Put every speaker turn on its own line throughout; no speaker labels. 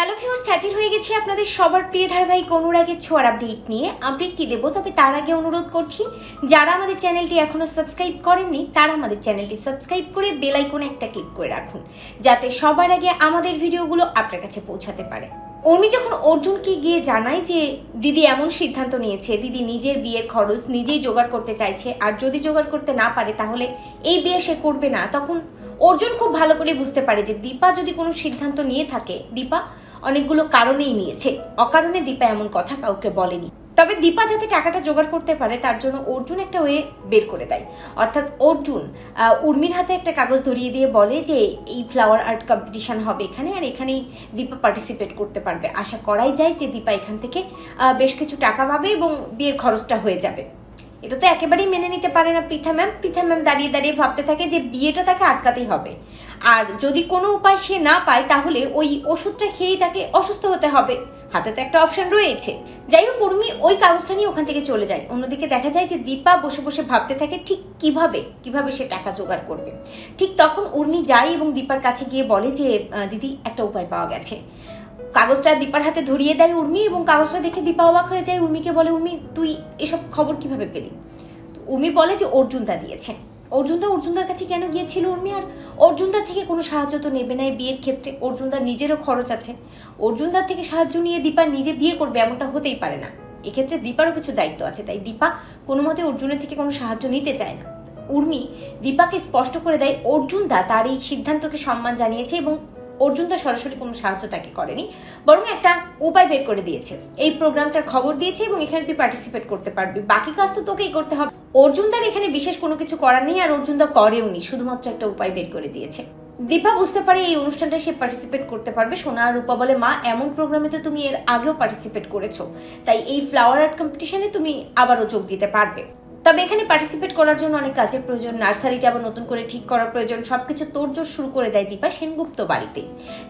Hello viewers হাজির হয়ে গেছি আপনাদের সবার প্রিয় ধারাবাহিক অনুরাগের ছোঁয়ার আপডেট নিয়ে। আপডেটটি দেবো, তবে তার আগে অনুরোধ করছি, যারা আমাদের চ্যানেলটি এখনও সাবস্ক্রাইব করেননি, তারা আমাদের চ্যানেলটি সাবস্ক্রাইব করে বেল আইকনে একটা ক্লিক করে রাখুন, যাতে সবার আগে আমাদের ভিডিওগুলো আপনার কাছে পৌঁছাতে পারে। উর্মি যখন অর্জুনকে গিয়ে জানায় যে, দিদি এমন সিদ্ধান্ত নিয়েছে, দিদি নিজের বিয়ের খরচ নিজেই জোগাড় করতে চাইছে, আর যদি জোগাড় করতে না পারে, তাহলে এই বিয়ে সে করবে না। তখন অর্জুন খুব ভালো করে বুঝতে পারে যে, দীপা যদি কোনো সিদ্ধান্ত নিয়ে থাকে, দীপা অনেকগুলো কারণেই নিয়েছে। অকারণে দীপা এমন কথা কাউকে বলেনি। তবে দীপা যাতে টাকাটা জোগাড় করতে পারে, তার জন্য অর্জুন একটা ওয়ে বের করে দেয়। অর্থাৎ অর্জুন উর্মির হাতে একটা কাগজ ধরিয়ে দিয়ে বলে যে, এই ফ্লাওয়ার আর্ট কম্পিটিশন হবে এখানে আর এখানেই দীপা পার্টিসিপেট করতে পারবে। আশা করাই যায় যে দীপা এখান থেকে বেশ কিছু টাকা পাবে এবং বিয়ের খরচটা হয়ে যাবে। এটা তো একেবারেই মেনে নিতে পারে না পৃথা ম্যাম। পৃথা ম্যাম দাঁড়িয়ে দাঁড়িয়ে ভাবতে থাকে যে বিয়েটা তাকে আটকাতেই হবে। আর যদি কোনো উপায় সে না পায়, তাহলে ওই ওষুধটা খেয়েই তাকে অসুস্থ হতে হবে। হাতে তো একটা অপশন রয়েছে। যাই হোক, উর্মি ওই কাগজটা নিয়ে ওখান থেকে চলে যায়। অন্যদিকে দেখা যায় যে দীপা বসে বসে ভাবতে থাকে, ঠিক কীভাবে কীভাবে সে টাকা জোগাড় করবে। ঠিক তখন উর্মি যায় এবং দীপার কাছে গিয়ে বলে যে দিদি, একটা উপায় পাওয়া গেছে। কাগজটা দীপার হাতে ধরিয়ে দেয় উর্মি এবং কাগজটা দেখে দীপা অবাক হয়ে যায়। উর্মিকে বলে, উর্মি, তুই এসব খবর কীভাবে পেলি? উর্মি বলে যে অর্জুনদা দিয়েছে অর্জুনদা অর্জুনদার কাছে কেন গিয়েছিল উর্মি? আর অর্জুনদার থেকে কোনো সাহায্য তো নেবে না বিয়ের ক্ষেত্রে। অর্জুনদার নিজেরও খরচ আছে। অর্জুনদার থেকে সাহায্য নিয়ে দীপা নিজে বিয়ে করবে এমনটা হতেই পারে না। এক্ষেত্রে দীপারও কিছু দায়িত্ব আছে, তাই দীপা কোনো মতে অর্জুনের থেকে কোনো সাহায্য নিতে চায় না। উর্মি দীপাকে স্পষ্ট করে দেয় অর্জুনদা তার এই সিদ্ধান্তকে সম্মান জানিয়েছে এবং অর্জুনদা সরাসরি কোনো সাহায্য তাকে করেনি, বরং একটা উপায় বের করে দিয়েছে। এই প্রোগ্রামটার খবর দিয়েছে এবং এখানে তুই পার্টিসিপেট করতে পারবি। বাকি কাজ তো তোকেই করতে হবে। অর্জুনদার এখানে বিশেষ কোনো কিছু করার নেই আর অর্জুনদা করেও নি শুধুমাত্র একটা উপায় বের করে দিয়েছে। দীপা বুঝতে পারে এই অনুষ্ঠানটা সে পার্টিসিপেট করতে পারবে। সোনা আর রূপা বলে, মা, এমন প্রোগ্রামে তো তুমি এর আগেও পার্টিসিপেট করেছ। তাই এই ফ্লাওয়ার আর্ট কম্পিটিশনে তুমি আবারও যোগ দিতে পারবে। তবে এখানে পার্টিসিপেট করার জন্য অনেক কাজের প্রয়োজন। নার্সারিটা আবার নতুন করে ঠিক করার প্রয়োজন। সবকিছু তোড়জোড় শুরু করে দেয় দীপা সেনগুপ্ত বাড়িতে।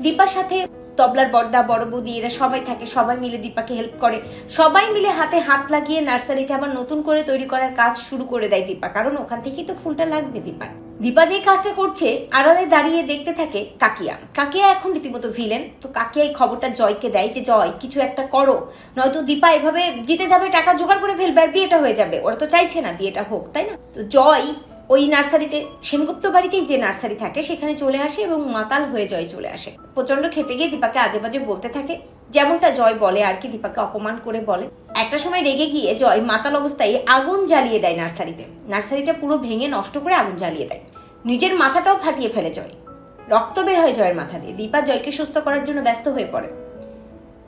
দীপার সাথে তবলার বর্দা, বড় বৌদি, এরা সবাই থাকে। সবাই মিলে দীপাকে হেল্প করে। সবাই মিলে হাতে হাত লাগিয়ে নার্সারিটা আবার নতুন করে তৈরি করার কাজ শুরু করে দেয় দীপা। কারণ ওখান থেকেই তো ফুলটা লাগবে দীপার। দীপা যে কাজটা করছে, আড়ালে দাঁড়িয়ে দেখতে থাকে কাকিয়া। কাকিয়া এখন রীতিমতো ভিলেন তো কাকিয়া এই খবরটা জয়কে দেয় যে, জয়, কিছু একটা করো। নয়তো দীপা এভাবে জিতে যাবে, টাকা জোগাড় করে ফেলবে আর বিয়েটা হয়ে যাবে। ওরা তো চাইছে না বিয়েটা হোক, তাই না? তো জয় ওই নার্সারিতে, সেনগুপ্ত বাড়িতেই যে নার্সারি থাকে, সেখানে চলে আসে এবং মাতাল হয়ে জয় চলে আসে। প্রচণ্ড খেপে গিয়ে দীপাকে আজে বাজে বলতে থাকে যেমনটা জয় বলে আর কি, দীপাকে অপমান করে বলে। একটা সময় রেগে গিয়ে জয় মাতাল অবস্থায় আগুন জ্বালিয়ে দেয় নার্সারিতে। নার্সারিটা পুরো ভেঙে নষ্ট করে আগুন জ্বালিয়ে দেয়। নিজের মাথাটাও ফাটিয়ে ফেলে জয়। রক্ত বের হয় জয়ের মাথা দিয়ে। দীপা জয়কে সুস্থ করার জন্য ব্যস্ত হয়ে পড়ে।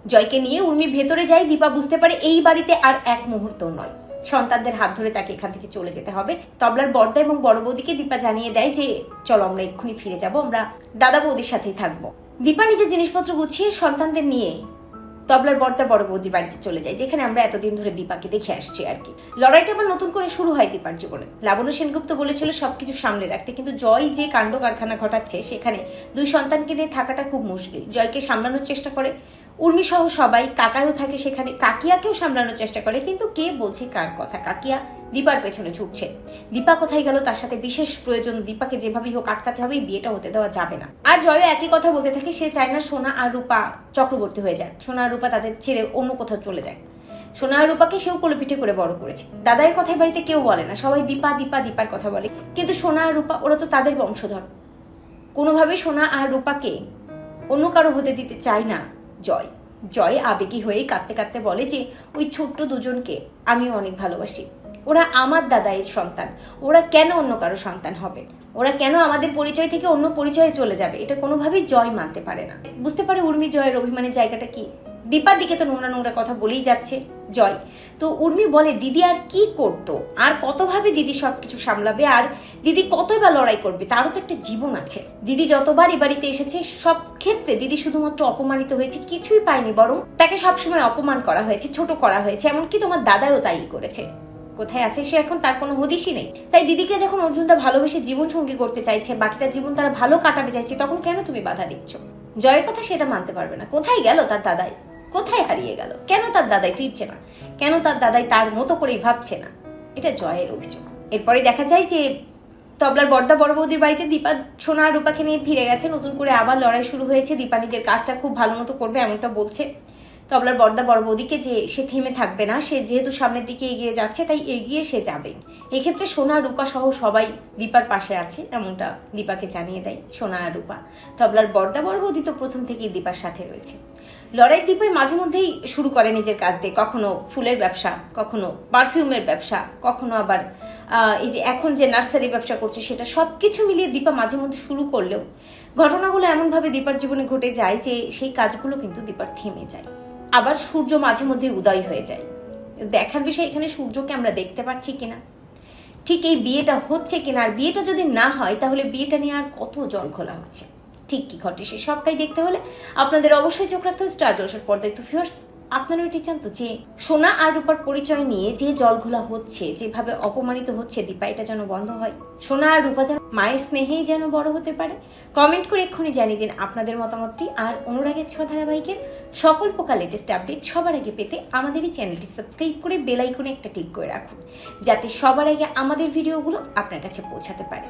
জয়কে নিয়ে উর্মি ভেতরে যায়। দীপা বুঝতে পারে এই বাড়িতে আর এক মুহূর্ত নয়। সন্তানদের হাত ধরে তাকে এখান থেকে চলে যেতে হবে। তবলার বর্দা এবং বড় বৌদিকে দীপা জানিয়ে দেয় যে, চলো আমরা এক্ষুনি ফিরে যাব। আমরা দাদা বৌদির সাথেই থাকব। দীপা নিজের জিনিসপত্র গুছিয়ে সন্তানদের নিয়ে তবলার বর্তা বড় বৌদির বাড়িতে চলে যায়, যেখানে আমরা এতদিন ধরে দীপাকে দেখে আসছি আর কি। লড়াইটা আবার নতুন করে শুরু হয় দীপার জীবনে। লাবণ্য সেনগুপ্ত বলেছিল সবকিছু সামলে রাখতে, কিন্তু জয় যে কাণ্ড কারখানা ঘটাচ্ছে, সেখানে দুই সন্তানকে নিয়ে থাকাটা খুব মুশকিল। জয়কে সামলানোর চেষ্টা করে উর্মি সহ সবাই কাকাও থাকে সেখানে, কাকিয়াকেও সামলানোর চেষ্টা করে, কিন্তু কে বোঝে কার কথা? কাকিয়া দীপার পেছনে ছুটছে। দীপা কোথায় গেল তার সাথে বিশেষ প্রয়োজন, দীপাকে যেভাবেই হোক আটকাতে হবে, বিয়েটা হতে দেওয়া যাবে না। আর জয়ও একই কথা বলতে থাকে, সে চায় না সোনা আর রূপা চক্রবর্তী হয়ে যায় সোনা আর রূপা তাদের ছেড়ে অন্য কোথাও চলে যায়। সোনা আর রূপাকে সেও কোলে পিঠে করে বড় করেছে। দাদার কথাই বাড়িতে কেউ বলে না, সবাই দীপা দীপা, দীপার কথা বলে। কিন্তু সোনা আর রূপা, ওরা তো তাদের বংশধর। কোনোভাবে সোনা আর রূপাকে অন্য কারও হতে দিতে চায় না। জয়। জয় আবেগী হয়ে কাঁদতে কাঁদতে বলে যে, ওই ছোট্ট দুজনকে আমি অনেক ভালোবাসি। ওরা আমার দাদাইয়ের সন্তান। ওরা কেন অন্য কারও সন্তান হবে? ওরা কেন আমাদের পরিচয় থেকে অন্য পরিচয়ে চলে যাবে? এটা কোনোভাবেই জয় মানতে পারে না। বুঝতে পারে উর্মি জয়ের অভিমানের জায়গাটা কি? দীপার দিকে তো নোংরা নোংরা কথা বলেই যাচ্ছে। জয়। তো উর্মি বলে, দিদি, আর কি করতো? আর কতভাবে দিদি সবকিছু সামলাবে? আর দিদি কতই বা লড়াই করবে? তারও তো একটা জীবন আছে। দিদি যতবার এ বাড়িতে এসেছে, সব ক্ষেত্রে দিদি শুধুমাত্র অপমানিত হয়েছে, কিছুই পায়নি বরং তাকে সবসময় অপমান করা হয়েছে, ছোট করা হয়েছে, এমনকি তোমার দাদাও তাই করেছে। কোথায় আছে সে এখন? তার কোনো হদিশই নেই। তাই দিদিকে যখন অর্জুনদা ভালোবেসে জীবন সঙ্গী করতে চাইছে, বাকিটা জীবন তারা ভালো কাটাতে চাইছে, তখন কেন তুমি বাধা দিচ্ছ? জয়ের কথা সেটা মানতে পারবে না। কোথায় গেল তার দাদাই? কোথায় হারিয়ে গেল? কেন তার দাদাই ফিরছে না? কেন তার দাদাই তার মতো করেই ভাবছে না? এটা জয়ের অভিযোগ। এরপরে দেখা যায় যে তবলার বর্দা বড় বৌদির বাড়িতে দীপা, সোনা রূপাকে নিয়ে ফিরে গেছে। নতুন করে আবার লড়াই শুরু হয়েছে। দীপা নিজের কাজটা খুব ভালো মতো করবে, এমনটা বলছে। তবলার বর্দা বড় বৌদিকে যে সে থেমে থাকবে না, সে যেহেতু সামনের দিকে এগিয়ে যাচ্ছে, তাই এগিয়ে সে যাবে। এক্ষেত্রে সোনা, রূপা সহ সবাই দীপার পাশে আছে, এমনটা দীপাকে জানিয়ে দেয় সোনা আর রূপা। তবলার বর্দা বড় বৌদি তো প্রথম থেকেই দীপার সাথে রয়েছে। লড়াই দীপাই মাঝে মধ্যেই শুরু করে নিজের কাজ দিয়ে, কখনো ফুলের ব্যবসা, কখনো পারফিউমের ব্যবসা, কখনো আবার এই যে এখন যে নার্সারি ব্যবসা করছে, সেটা সব কিছু মিলিয়ে দীপা মাঝে মধ্যে শুরু করলেও, ঘটনাগুলো এমনভাবে দীপার জীবনে ঘটে যায় যে সেই কাজগুলো কিন্তু দীপার থেমে যায়। আবার সূর্য মাঝে মধ্যে উদয় হয়ে যায়। দেখার বিষয়, এখানে সূর্যকে আমরা দেখতে পাচ্ছি কিনা? ঠিক এই বিয়েটা হচ্ছে কিনা? আর বিয়েটা যদি না হয়, তাহলে বিয়েটা নিয়ে আর কত জল খোলা হচ্ছে? ঠিক কি ঘটে সে সবটাই দেখতে হলে আপনাদের অবশ্যই চোখ রাখতে হবে স্টার জলসের পর্দায়। তো ফিয়ার্স আপনারা এটি চান তো যে সোনা আর রূপার পরিচয় নিয়ে যে জল ঘোলা হচ্ছে, যেভাবে অপমানিত হচ্ছে, দীপা, এটা যেন বন্ধ হয়। সোনা আর রূপা যেন মায়ের স্নেহেই যেন বড় হতে পারে। কমেন্ট করে এক্ষুনি জানিয়ে দিন আপনাদের মতামতটি আর অনুরাগের ছ ধারাবাহিকের সকল প্রকার লেটেস্ট আপডেট সবার আগে পেতে আমাদের এই চ্যানেলটি সাবস্ক্রাইব করে বেল আইকনে একটা ক্লিক করে রাখুন, যাতে সবার আগে আমাদের ভিডিওগুলো আপনার কাছে পৌঁছাতে পারে।